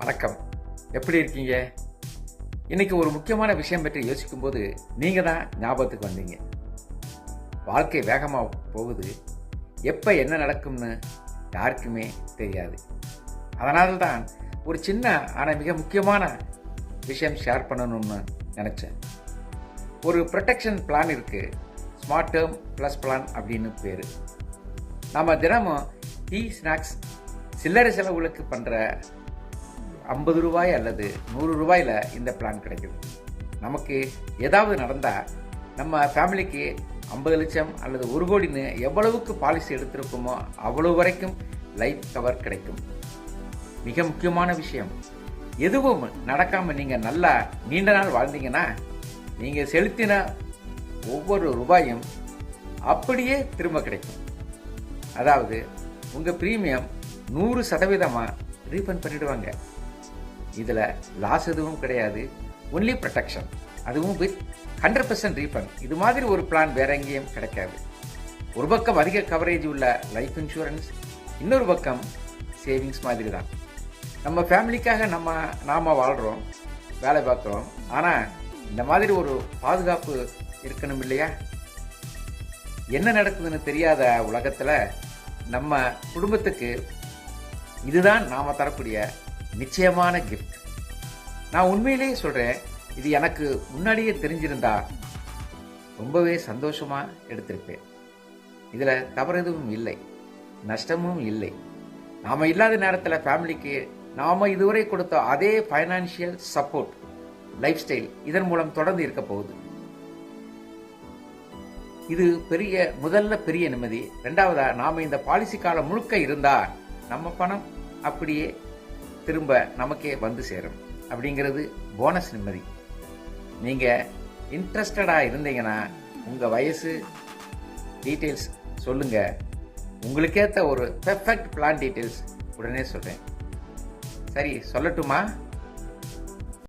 வணக்கம். எப்படி இருக்கீங்க? இன்னைக்கு ஒரு முக்கியமான விஷயம் பற்றி யோசிக்கும்போது நீங்க தான் ஞாபகத்துக்கு வந்தீங்க. வாழ்க்கை வேகமாக போகுது. எப்போ என்ன நடக்கும்னு யாருக்குமே தெரியாது. அதனால தான் ஒரு சின்ன ஆனால் மிக முக்கியமான விஷயம் ஷேர் பண்ணணும்னு நினச்சேன். ஒரு ப்ரொடெக்ஷன் பிளான் இருக்குது ஸ்மார்ட் டேர்ம் ப்ளஸ் பிளான் அப்படின்னு பேர். நம்ம தினமும் டீ ஸ்நாக்ஸ் சில்லறை செலவுகளுக்கு பண்ணுற ஐம்பது ரூபாய் அல்லது நூறு ரூபாயில் இந்த பிளான் கிடைக்குது. நமக்கு ஏதாவது நடந்தால் நம்ம ஃபேமிலிக்கு ஐம்பது லட்சம் அல்லது ஒரு கோடின்னு எவ்வளவுக்கு பாலிசி எடுத்திருக்கோமோ அவ்வளவு வரைக்கும் லைஃப் கவர் கிடைக்கும். மிக முக்கியமான விஷயம். எதுவும் நடக்காமல் நீங்கள் நல்லா நீண்ட நாள் வாழ்ந்தீங்கன்னா நீங்கள் செலுத்தின ஒவ்வொரு ரூபாயும் அப்படியே திரும்ப கிடைக்கும். அதாவது உங்கள் ப்ரீமியம் நூறு சதவீதமாக ரீஃபண்ட் பண்ணிடுவாங்க. இதுல லாஸ் எதுவும் கிடையாது. ஒன்லி ப்ரொடெக்ஷன் அதுவும் வித் ஹண்ட்ரட் பர்சன்ட் ரீஃபண்ட் இது மாதிரி ஒரு பிளான் வேற எங்கேயும் கிடைக்காது. ஒரு பக்கம் அதிக கவரேஜ் உள்ள லைஃப் இன்சூரன்ஸ் இன்னொரு பக்கம் சேவிங்ஸ் மாதிரி தான் நம்ம ஃபேமிலிக்காக நம்ம நாம வாழ்கிறோம் வேலை பார்க்குறோம். ஆனால் இந்த மாதிரி ஒரு பாதுகாப்பு இருக்கணும் இல்லையா? என்ன நடக்குதுன்னு தெரியாத உலகத்தில் நம்ம குடும்பத்துக்கு இதுதான் நாம தரக்கூடிய நிச்சயமான கிஃப்ட் நான் உண்மையிலேயே சொல்கிறேன் இது எனக்கு முன்னாடியே தெரிஞ்சிருந்தா ரொம்பவே சந்தோஷமாக எடுத்திருப்பேன். இதில் தவறு எதுவும் இல்லை. நஷ்டமும் இல்லை. நாம இல்லாத நேரத்தில் ஃபேமிலிக்கு நாம் இதுவரை கொடுத்த அதே ஃபைனான்சியல் சப்போர்ட் லைஃப் ஸ்டைல் இதன் மூலம் தொடர்ந்து இருக்க போகுது. இது பெரிய முதல்ல பெரிய நிம்மதி. ரெண்டாவதா நாம் இந்த பாலிசி காலம் முழுக்க இருந்தால் நம்ம பணம் அப்படியே திரும்ப நமக்கே வந்து சேரும். அப்படிங்கிறது போனஸ் நிம்மதி. நீங்கள் இன்ட்ரெஸ்டடாக இருந்தீங்கன்னா உங்கள் வயசு டீட்டெயில்ஸ் சொல்லுங்கள் உங்களுக்கேற்ற ஒரு பெர்ஃபெக்ட் பிளான் டீட்டெயில்ஸ் உடனே சொல்கிறேன் சரி சொல்லட்டுமா?